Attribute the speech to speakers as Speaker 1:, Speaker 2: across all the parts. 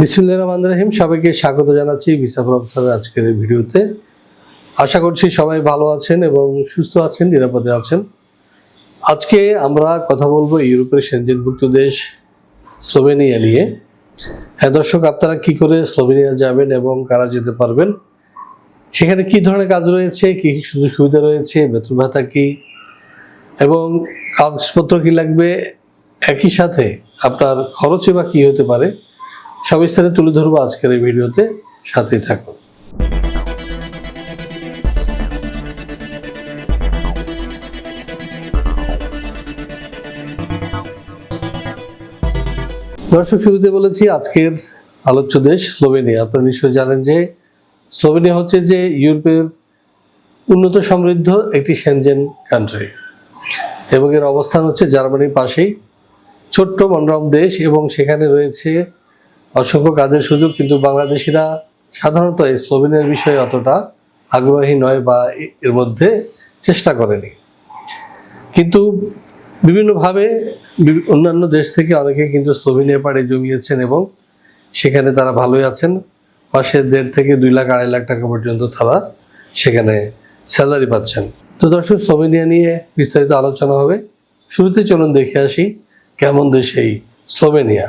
Speaker 1: বিসমুল্লাহ রহমান রহিম। সবাইকে স্বাগত জানাচ্ছি ভিসা প্রফেসরের আজকের ভিডিওতে। আশা করছি সবাই ভালো আছেন এবং সুস্থ আছেন, নিরাপদে আছেন। আজকে আমরা কথা বলব ইউরোপের সেনজেনভুক্ত দেশ স্লোভেনিয়া নিয়ে। হ্যাঁ দর্শক, আপনারা কি করে স্লোভেনিয়া যাবেন এবং কারা যেতে পারবেন? সেখানে কি ধরনের কাজ রয়েছে? কি কি সুযোগ সুবিধা রয়েছে? বেতন ভাতা কি? এবং কাগজপত্র কি লাগবে? একই সাথে আপনার খরচে বা কি হতে পারে? সবিস্তারে তুলে ধরবো আজকের এই ভিডিওতে। সাথেই থাকুন। দর্শক, শুরুতে বলেছি আজকের আলোচ্য দেশ স্লোভেনিয়া। আপনারা নিশ্চয়ই জানেন যে স্লোভেনিয়া হচ্ছে যে ইউরোপের উন্নত সমৃদ্ধ একটি সেনজেন কান্ট্রি এবং এর অবস্থান হচ্ছে জার্মানির পাশেই। ছোট্ট মনোরম দেশ এবং সেখানে রয়েছে অসংখ্য কাজের সুযোগ, কিন্তু বাংলাদেশিরা সাধারণত এই স্লোভেনিয়ার বিষয়ে অতটা আগ্রহী নয় বা এর মধ্যে চেষ্টা করেনি। কিন্তু বিভিন্নভাবে অন্যান্য দেশ থেকে অনেকে কিন্তু স্লোভেনিয়া পাড়ে জমিয়েছেন এবং সেখানে তারা ভালোই আছেন। মাসে দেড় থেকে দুই লাখ, আড়াই লাখ টাকা পর্যন্ত তারা সেখানে স্যালারি পাচ্ছেন। তো দর্শক, স্লোভেনিয়া নিয়ে বিস্তারিত আলোচনা হবে। শুরুতে চলুন দেখে আসি কেমন দেশ এই স্লোভেনিয়া।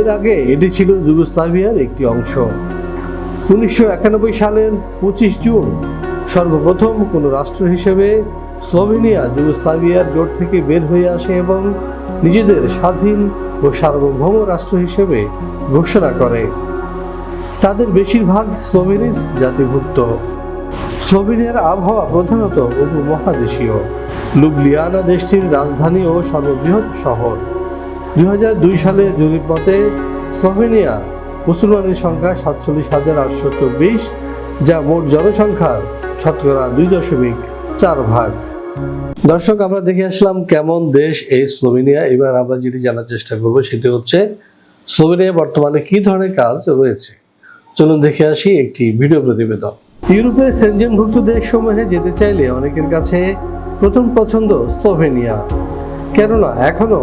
Speaker 1: এর আগে এটি ছিল যুগোস্লাভিয়ার একটি অংশ। উনিশশো একানব্বই সালের পঁচিশ জুন সর্বপ্রথম কোনো রাষ্ট্র হিসেবে স্লোভেনিয়া, যুগোস্লাভিয়ার জোট থেকে বের হয়ে আসে এবং নিজেদের স্বাধীন ও সার্বভৌম রাষ্ট্র হিসেবে ঘোষণা করে। তাদের বেশিরভাগ স্লোভেনিস জাতিভুক্ত। স্লোভেনিয়ার আবহাওয়া প্রধানত উপমহাদেশীয়। লুবলিয়ানা দেশটির রাজধানী ও সর্ববৃহৎ শহর। দুই হাজার দুই সালে জরিপ মতে স্লোভেনিয়া মুসলমানের সংখ্যা সাতচল্লিশ হাজার আটশো চব্বিশ, যা মোট জনসংখ্যার শতকরা দুই দশমিক চার ভাগ। দর্শক, আমরা দেখে আসলাম কেমন দেশ এই স্লোভেনিয়া। এবার আমরা যেটি জানার চেষ্টা করব সেটি হচ্ছে স্লোভেনিয়া বর্তমানে কি ধরনের কাজ রয়েছে। চলুন দেখে আসি একটি ভিডিও প্রতিবেদন। ইউরোপের সেনজেনভুক্ত দেশসমূহে যেতে চাইলে অনেকের কাছে প্রথম পছন্দ স্লোভেনিয়া। কেননা এখনও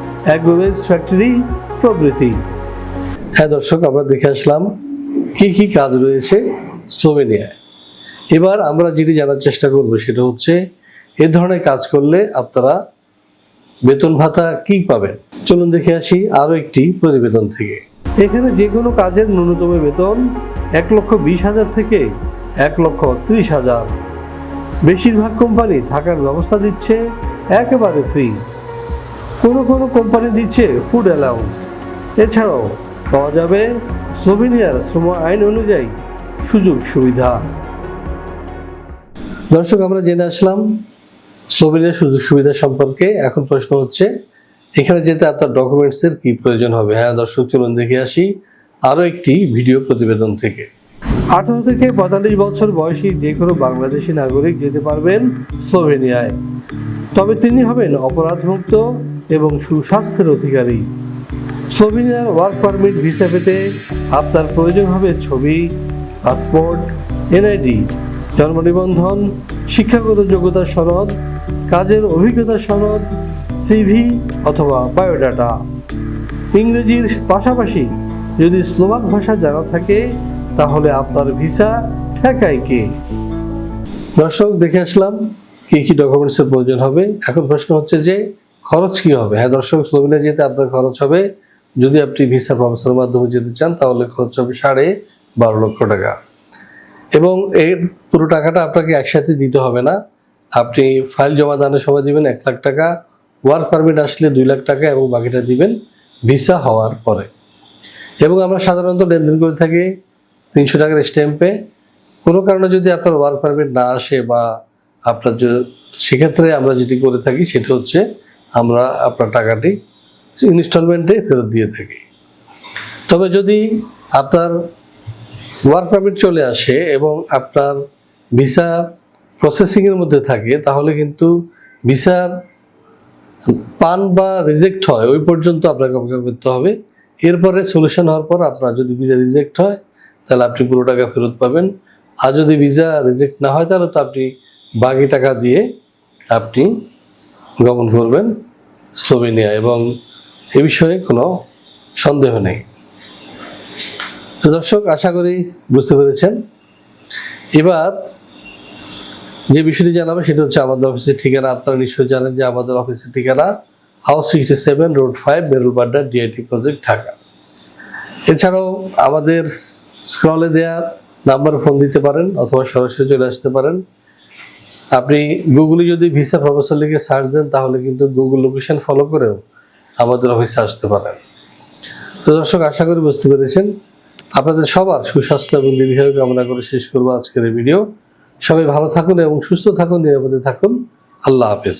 Speaker 1: অ্যাগ্রোভেজ ফ্যাক্টরি প্রভৃতি। হ্যাঁ দর্শক আমরা দেখে আসলাম কি কি কাজ রয়েছে স্লোভেনিয়ায়। এবার আমরা যেটি জানার চেষ্টা করব সেটা হচ্ছে এ ধরনের কাজ করলে আপনারা বেতন ভাতা কি পাবেন? চলুন দেখে আসি আরও একটি প্রতিবেদন থেকে। এখানে যে কোনো কাজের ন্যূনতম বেতন এক লক্ষ বিশ হাজার থেকে এক লক্ষ ত্রিশ হাজার। বেশিরভাগ কোম্পানি থাকার ব্যবস্থা দিচ্ছে একেবারে ফ্রি। কোনো কোনো কোম্পানি দিচ্ছে ফুড অ্যালাউন্স এছাড়াও পাওয়া যাবে স্লোভেনিয়ার শ্রম আইন অনুযায়ী সুযোগ সুবিধা। দর্শক, আমরা জেনে আসলাম স্লোভেনিয়ার সুযোগ সুবিধা সম্পর্কে। এখন প্রশ্ন হচ্ছে, এখানে যেতে আপনার ডকুমেন্টসের কি প্রয়োজন হবে? হ্যাঁ দর্শক, চলুন দেখে আসি আরও একটি ভিডিও প্রতিবেদন থেকে। আঠারো থেকে পঁয়তাল্লিশ বছর বয়সী যে কোনো বাংলাদেশি নাগরিক যেতে পারবেন স্লোভেনিয়ায় তবে তিনি হবেন অপরাধমুক্ত এবং সুস্বাস্থ্যের অধিকারী। স্লোভেনিয়ার ওয়ার্ক পারমিট ভিসা পেতে আপনার প্রয়োজন হবে ছবি, পাসপোর্ট, এনআইডি, জন্ম নিবন্ধন, শিক্ষাগত যোগ্যতার সনদ, কাজের অভিজ্ঞতা সনদ, সিভি অথবা বায়োডাটা। ইংরেজির পাশাপাশি যদি স্লোভাক ভাষা জানা থাকে, তাহলে আপনার ভিসা ঠেকায় কে? দর্শক, দেখে আসলাম, কি কি ডকুমেন্টসের প্রয়োজন হবে। এখন প্রশ্ন হচ্ছে যে খরচ কি হবে? হ্যাঁ দর্শক স্লোভেনিয়া যেতে আপনার খরচ হবে। যদি আপনি ভিসা প্রফেসরের মাধ্যমে যেতে চান, তাহলে খরচ হবে সাড়ে বারো লক্ষ টাকা। এবং এর পুরো টাকাটা আপনাকে একসাথে দিতে হবে না। আপনি ফাইল জমা দানের সময় দিবেন এক লাখ টাকা, ওয়ার্ক পারমিট আসলে দুই লাখ টাকা এবং বাকিটা দিবেন ভিসা হওয়ার পরে। এবং আমরা সাধারণত লেনদেন করে থাকি তিনশো টাকার স্ট্যাম্পে। কোনো কারণে যদি আপনার ওয়ার্ক পারমিট না আসে বা আপনার সেক্ষেত্রে আমরা যেটি করে থাকি সেটা হচ্ছে আমরা আপনার টাকাটি ইনস্টলমেন্টে ফেরত দিয়ে থাকি। তবে যদি আপনার ওয়ার্ক পারমিট চলে আসে এবং আপনার ভিসা প্রসেসিংয়ের মধ্যে থাকে, তাহলে কিন্তু ভিসার পান বা রিজেক্ট হয়, ওই পর্যন্ত আপনাকে অপেক্ষা করতে হবে। এরপরে সলিউশন হওয়ার পর আপনার যদি ভিসা রিজেক্ট হয়, তাহলে আপনি পুরো টাকা ফেরত পাবেন। আর যদি ভিসা রিজেক্ট না হয়, তাহলে তো আপনি বাকি টাকা দিয়ে আপনি গমন করবেন স্লোভেনিয়া এবং এ বিষয়ে কোনো সন্দেহ নেই। দর্শক, আশা করি বুঝতে পেরেছেন। এবার যে বিষয়টি জানাব সেটা হচ্ছে আমাদের অফিসের ঠিকানা। আপনারা নিশ্চয়ই জানেন যে আমাদের অফিসের ঠিকানা house sixty seven road five বেরুলবাড্ডা DIT project Dhaka. এছাড়াও আমাদের স্ক্রলে দেওয়া নাম্বার ফোন দিতে পারেন অথবা সরাসরি চলে আসতে পারেন। আপনি গুগলে যদি ভিসা প্রফেসর লিখে সার্চ দেন, তাহলে কিন্তু গুগল লোকেশন ফলো করেও আমাদের অফিসে আসতে পারেন। তো দর্শক, আশা করি বুঝতে পেরেছেন। আপনাদের সবার সুস্বাস্থ্য এবং দীর্ঘায়ু কামনা করে শেষ করব আজকের এই ভিডিও। সবাই ভালো থাকুন এবং সুস্থ থাকুন, নিরাপদে থাকুন। আল্লাহ হাফেজ।